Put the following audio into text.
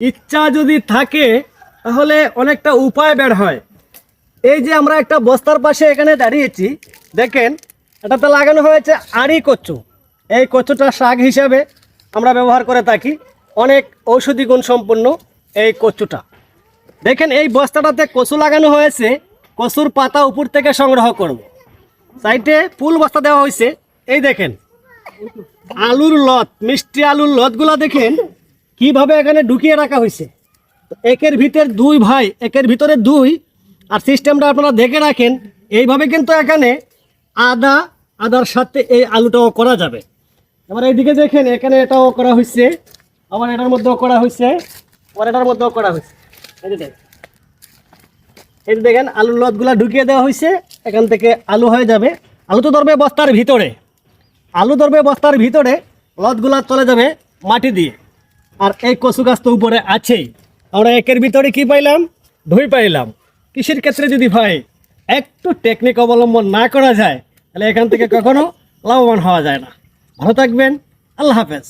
ইচ্ছা যদি থাকে, তাহলে অনেকটা উপায় বের হয়। এই যে আমরা একটা বস্তার পাশে এখানে দাঁড়িয়েছি, দেখেন, এটাতে লাগানো হয়েছে আড়ি কচু। এই কচুটা শাক হিসাবে আমরা ব্যবহার করে থাকি। অনেক ঔষধি গুণ সম্পন্ন এই কচুটা। দেখেন, এই বস্তাটাতে কচু লাগানো হয়েছে, কচুর পাতা উপর থেকে সংগ্রহ করব। সাইডে ফুল বস্তা দেওয়া হয়েছে। এই দেখেন, আলুর লত, মিষ্টি আলুর লতগুলা দেখেন কীভাবে এখানে ঢুকিয়ে রাখা হয়েছে? একের ভিতর দুই ভাই, একের ভিতরে দুই, আর সিস্টেমটা আপনারা দেখে রাখেন, এইভাবে কিন্তু এখানে আদা, আদার সাথে এই আলুটাও করা যাবে। এবার এইদিকে দেখেন, এখানে এটাও করা হয়েছে, আবার এটার মধ্যেও করা হয়েছে, আবার এটার মধ্যেও করা হয়েছে। এই যে দেখেন। এই যে দেখেন, আলুর লতগুলা ঢুকিয়ে দেওয়া হয়েছে, এখান থেকে আলু হয়ে যাবে। আলু তো ধরবে বস্তার ভিতরে। আলু ধরবে বস্তার ভিতরে, লতগুলা চলে যাবে মাটি দিয়ে। আর এই কচু গাছ তো উপরে আছেই। আমরা একের ভিতরে কি পাইলাম? ধুই পাইলাম। কৃষির ক্ষেত্রে যদি ভাই একটু টেকনিক অবলম্বন না করা যায়, তাহলে এখান থেকে কখনো লাভবান হওয়া যায় না। ভালো থাকবেন। আল্লাহ হাফেজ।